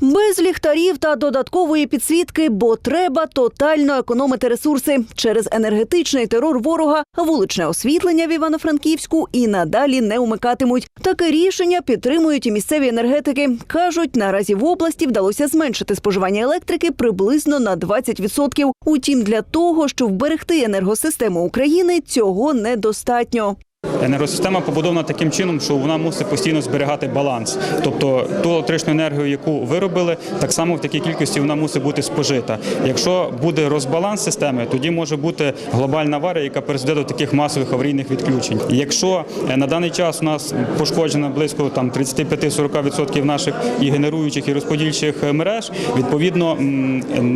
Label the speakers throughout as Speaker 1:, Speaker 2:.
Speaker 1: Без ліхтарів та додаткової підсвітки, бо треба тотально економити ресурси через енергетичний терор ворога. Вуличне освітлення в Івано-Франківську і надалі не умикатимуть. Таке рішення підтримують і місцеві енергетики. кажуть, наразі в області вдалося зменшити споживання електрики приблизно на 20%. Утім, для того, щоб вберегти енергосистему України, цього недостатньо.
Speaker 2: Енергосистема побудована таким чином, що вона мусить постійно зберігати баланс. Тобто ту електричну енергію, яку виробили, так само в такій кількості вона мусить бути спожита. Якщо буде розбаланс системи, тоді може бути глобальна аварія, яка призведе до таких масових аварійних відключень. Якщо е, на даний час у нас пошкоджено близько там 35-40% наших і генеруючих і розподільчих е, мереж, відповідно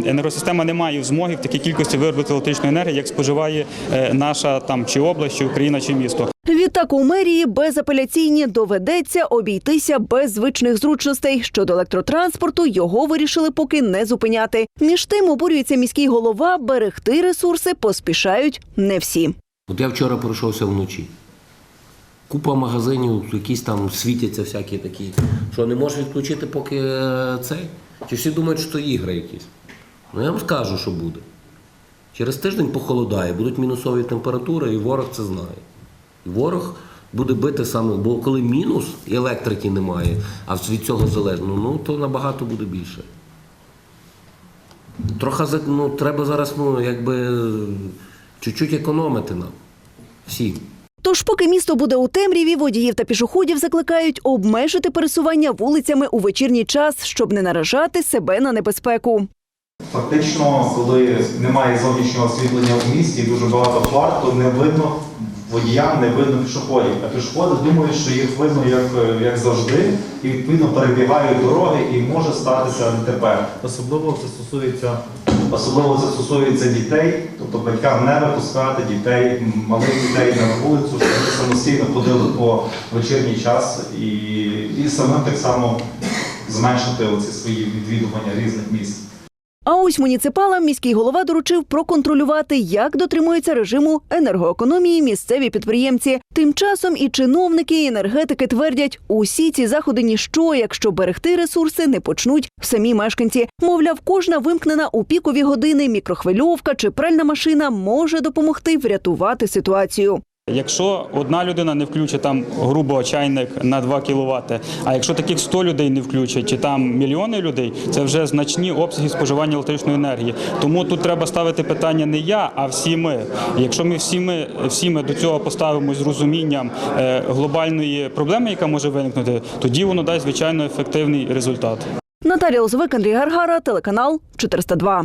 Speaker 2: енергосистема не має змоги в такій кількості виробити електричної енергії, як споживає е, наша там чи область, чи Україна, чи місто.
Speaker 1: Відтак у мерії безапеляційні доведеться обійтися без звичних зручностей. Щодо електротранспорту його вирішили поки не зупиняти. Між тим обурюється міський голова, берегти ресурси поспішають не всі.
Speaker 3: От я вчора пройшовся вночі. Купа магазинів, якісь там світяться всякі такі. Що не можеш відключити, поки е, цей? Чи всі думають, що то ігри якісь? Ну я вам скажу, що буде. Через тиждень похолодає, будуть мінусові температури, і ворог це знає. Ворог буде бити саме, бо коли мінус і електрики немає, а від цього залежно, ну то набагато буде більше. Трохи ну, треба зараз, ну, якби чуть-чуть економити нам. Всім.
Speaker 1: Тож, поки місто буде у темряві, водіїв та пішоходів закликають обмежити пересування вулицями у вечірній час, щоб не наражати себе на небезпеку.
Speaker 4: Фактично, коли немає зовнішнього освітлення в місті, дуже багато фар, то не видно водіям, не видно пішоходів. А пішоходи думають, що їх видно як, як завжди, і відповідно перебігають дороги і може статися ДТП. Особливо це стосується. Особливо це стосується дітей, тобто батькам не випускати дітей, малих дітей на вулицю, щоб вони самостійно ходили по вечірній час і, і самим так само зменшити оці свої відвідування різних місць.
Speaker 1: А ось муніципалам міський голова доручив проконтролювати, як дотримуються режиму енергоекономії місцеві підприємці. Тим часом і чиновники, і енергетики твердять, усі ці заходи ніщо, якщо берегти ресурси не почнуть самі мешканці. Мовляв, кожна вимкнена у пікові години мікрохвильовка чи пральна машина може допомогти врятувати ситуацію.
Speaker 2: Якщо одна людина не включить там грубо чайник на 2 кВт, а якщо таких 100 людей не включать, чи там мільйони людей, це вже значні обсяги споживання електричної енергії. Тому тут треба ставити питання не я, а всі ми. Якщо ми всі ми, всі ми до цього поставимось з розумінням е, глобальної проблеми, яка може виникнути, тоді воно дасть звичайно ефективний результат.
Speaker 1: Наталія Лозовик, Андрій Гаргара, телеканал 402.